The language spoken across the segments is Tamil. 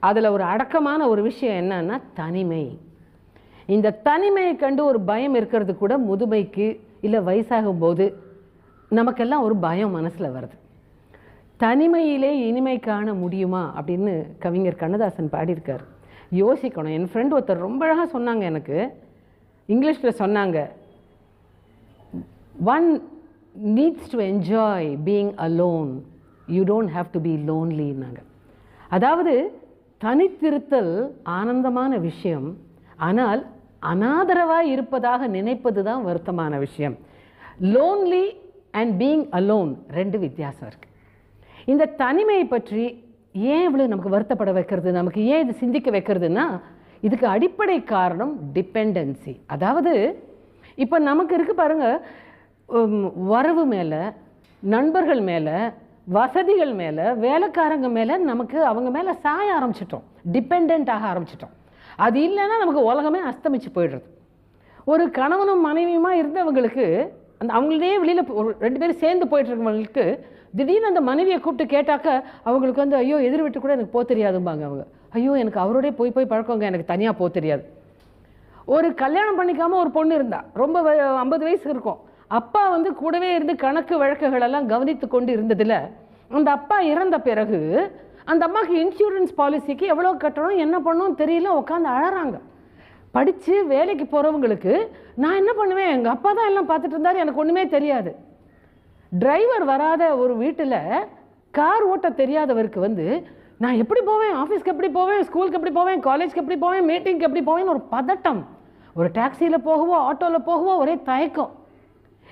அதில் ஒரு அடக்கமான ஒரு விஷயம் என்னன்னா தனிமை. இந்த தனிமையை கண்டு ஒரு பயம் இருக்கிறது கூட முதுமைக்கு இல்லை வயசாகும் போது நமக்கெல்லாம் ஒரு பயம் மனசில் வருது. தனிமையிலே இனிமை காண முடியுமா அப்படின்னு கவிஞர் கண்ணதாசன் பாடியிருக்கார். யோசிக்கணும். என் ஃப்ரெண்ட் ஒருத்தர் ரொம்ப அழகாக சொன்னாங்க எனக்கு. இங்கிலீஷில் சொன்னாங்க one needs to enjoy being alone you don't have to be லோன்லின்னாங்க அதாவது தனித்திருத்தல் ஆனந்தமான விஷயம். ஆனால் அனாதரவாக இருப்பதாக நினைப்பது தான் வருத்தமான விஷயம். லோன்லி அண்ட் பீயிங் அலோன் ரெண்டு வித்தியாசம் இருக்குது இந்த தனிமையை பற்றி ஏன் இவ்வளோ நமக்கு வருத்தப்பட வைக்கிறது? நமக்கு ஏன் இது சிந்திக்க வைக்கிறதுனா இதுக்கு அடிப்படை காரணம் டிபெண்டன்சி அதாவது இப்போ நமக்கு இருக்கு பாருங்கள் வரவு மேலே நண்பர்கள் மேலே வசதிகள் மேலே வேலைக்காரங்க மேலே நமக்கு அவங்க மேலே சாய ஆரம்பிச்சிட்டோம். டிபெண்ட் ஆக ஆரம்பிச்சிட்டோம். அது இல்லைன்னா நமக்கு உலகமே அஸ்தமிச்சு போயிடுறது. ஒரு கணவனும் மனைவியுமா இருந்தவங்களுக்கு அந்த அவங்களே வெளியில் ஒரு ரெண்டு பேரும் சேர்ந்து போயிட்டுருக்கவங்களுக்கு திடீர்னு அந்த மனைவியை கூப்பிட்டு கேட்டாக்க அவங்களுக்கு வந்து ஐயோ எதிர் விட்டு கூட எனக்கு போக தெரியாதும்பாங்க அவங்க. ஐயோ எனக்கு அவரோடய போய் போய் பழக்கங்க எனக்கு தனியாக போக தெரியாது. ஒரு கல்யாணம் பண்ணிக்காமல் ஒரு பொண்ணு இருந்தா ரொம்ப ஐம்பது வயசு இருக்கும். அப்பா வந்து கூடவே இருந்து கணக்கு வழக்குகளெல்லாம் கவனித்து கொண்டு இருந்ததில் அந்த அப்பா இறந்த பிறகு அந்த அம்மாக்கு இன்சூரன்ஸ் பாலிசிக்கு எவ்வளோ கட்டணும் என்ன பண்ணணும் தெரியல உட்காந்து அழறாங்க. படித்து வேலைக்கு போகிறவங்களுக்கு நான் என்ன பண்ணுவேன்? எங்கள் அப்பா தான் எல்லாம் பார்த்துட்டு இருந்தார் எனக்கு ஒன்றுமே தெரியாது. டிரைவர் வராத ஒரு வீட்டில் கார் ஓட்ட தெரியாதவருக்கு வந்து நான் எப்படி போவேன்? ஆஃபீஸ்க்கு எப்படி போவேன்? ஸ்கூலுக்கு எப்படி போவேன்? காலேஜ்க்கு எப்படி போவேன்? மீட்டிங்க்கு எப்படி போவேன்னு ஒரு பதட்டம். ஒரு டாக்ஸியில் போகவோ ஆட்டோவில் போகவோ ஒரே தயக்கம்.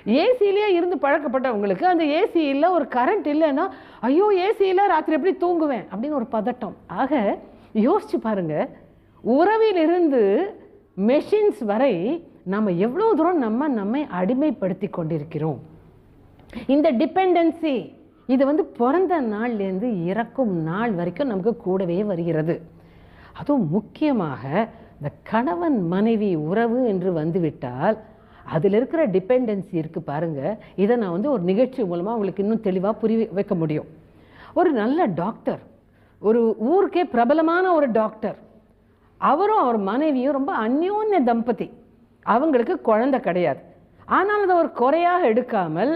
ஏசிலேயே இருந்து பழக்கப்பட்டவங்களுக்கு அந்த ஏசி இல்லை ஒரு கரண்ட் இல்லைன்னா ஐயோ ஏசியில் ராத்திரி எப்படி தூங்குவேன்? அப்படின்னு ஒரு பதட்டம். ஆக யோசிச்சு பாருங்க. உறவிலிருந்து மெஷின்ஸ் வரை நம்ம எவ்வளோ தூரம் நம்ம நம்மை அடிமைப்படுத்தி கொண்டிருக்கிறோம். இந்த டிபெண்டன்சி இது வந்து பிறந்த நாள்லேருந்து இறக்கும் நாள் வரைக்கும் நமக்கு கூடவே வருகிறது. அதுவும் முக்கியமாக இந்த கணவன் மனைவி உறவு என்று வந்துவிட்டால் அதில் இருக்கிற டிபெண்டன்சி இருக்குது பாருங்கள் இதை நான் வந்து ஒரு நிகழ்ச்சி மூலமாக உங்களுக்கு இன்னும் தெளிவாக புரி வைக்க முடியும். ஒரு நல்ல டாக்டர் ஒரு ஊருக்கே பிரபலமான ஒரு டாக்டர் அவரும் அவர் மனைவியும் ரொம்ப அந்யோன்ய தம்பதி. அவங்களுக்கு குழந்தை கிடையாது. ஆனால் அதை ஒரு குறையாக எடுக்காமல்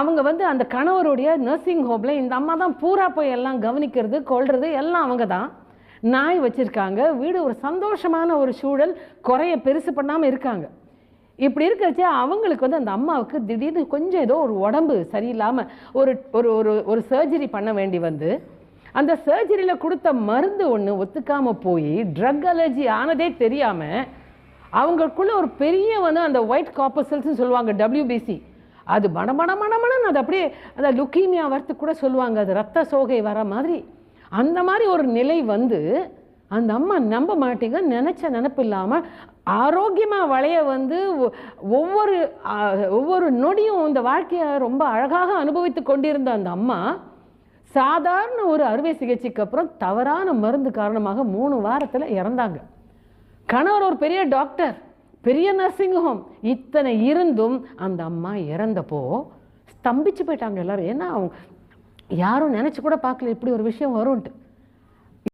அவங்க வந்து அந்த கணவருடைய நர்சிங் ஹோமில் இந்த அம்மா தான் பூரா போய் எல்லாம் கவனிக்கிறது கொள்வது எல்லாம் அவங்க தான். நாய் வச்சுருக்காங்க. வீடு ஒரு சந்தோஷமான ஒரு சூழல். குறைய பெருசு பண்ணாமல் இருக்காங்க. இப்படி இருக்கிறச்சே அவங்களுக்கு வந்து அந்த அம்மாவுக்கு திடீர்னு கொஞ்சம் ஏதோ ஒரு உடம்பு சரியில்லாமல் ஒரு ஒரு ஒரு ஒரு சர்ஜரி பண்ண வேண்டி வந்து அந்த சர்ஜரியில் கொடுத்த மருந்து ஒன்று ஒத்துக்காமல் போய் ட்ரக் அலர்ஜி ஆனதே தெரியாமல் அவங்களுக்குள்ள ஒரு பெரிய வந்து அந்த ஒயிட் காப்பசல்ஸ்னு சொல்லுவாங்க டபிள்யூபிசி அது மணமண மடமடன்னு அது அப்படியே அந்த லுக்கீமியா வரத்துக்கு கூட சொல்லுவாங்க அது ரத்த சோகை வர மாதிரி. அந்த மாதிரி ஒரு நிலை வந்து அந்த அம்மா நம்ப மாட்டீங்க நினச்ச நினப்பு இல்லாமல் ஆரோக்கியமாக வளைய வந்து ஒவ்வொரு ஒவ்வொரு நொடியும் இந்த வாழ்க்கையை ரொம்ப அழகாக அனுபவித்து கொண்டிருந்த அந்த அம்மா சாதாரண ஒரு அறுவை சிகிச்சைக்கு அப்புறம் தவறான மருந்து காரணமாக மூணு வாரத்தில் இறந்தாங்க. கணவர் ஒரு பெரிய டாக்டர் பெரிய நர்சிங் ஹோம் இத்தனை இருந்தும் அந்த அம்மா இறந்தப்போ ஸ்தம்பிச்சு போயிட்டாங்க எல்லாரும். ஏன்னா அவங்க யாரும் நினச்சி கூட பார்க்கல இப்படி ஒரு விஷயம் வரும்ன்ட்டு.